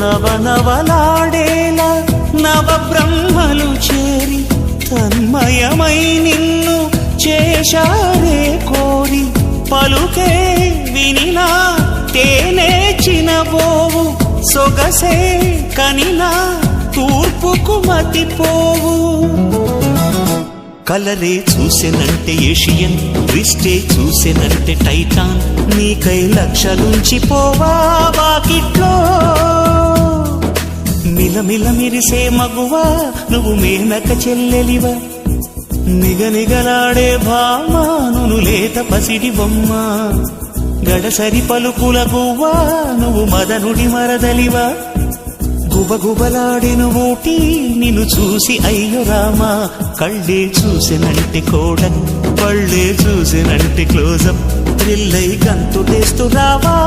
నవనవలాడేలా నవ బ్రహ్మలు చేరి తన్మయమై నిన్ను చేశారే కోరి పలుకే వినినా తేనే చినబోవు సొగసే కనినా తూర్పుకు మతిపోవు. కలరే చూసెనంటే ఏషియన్ దృష్టే చూసెనంటే టైటాన్ నీకై లక్షలుంచి పోవా వాకిట్లో మిలమిల మిరిసే మగువా నువ్వు మేనక చెల్లెలివా. నిగనిగలాడే భామాను లేత పసిడి బొమ్మ. గడసరి పలుకుల గువ్వా నువ్వు మదనుడి మరదలివా. గుబగుబలాడిన ఊటి నిన్ను చూసి అయ్యో రామా. కళ్ళే చూసినంటి కోడ పళ్ళే చూసినంటి క్లోజప్. థ్రిల్లై గంతు తెస్తూ రావా.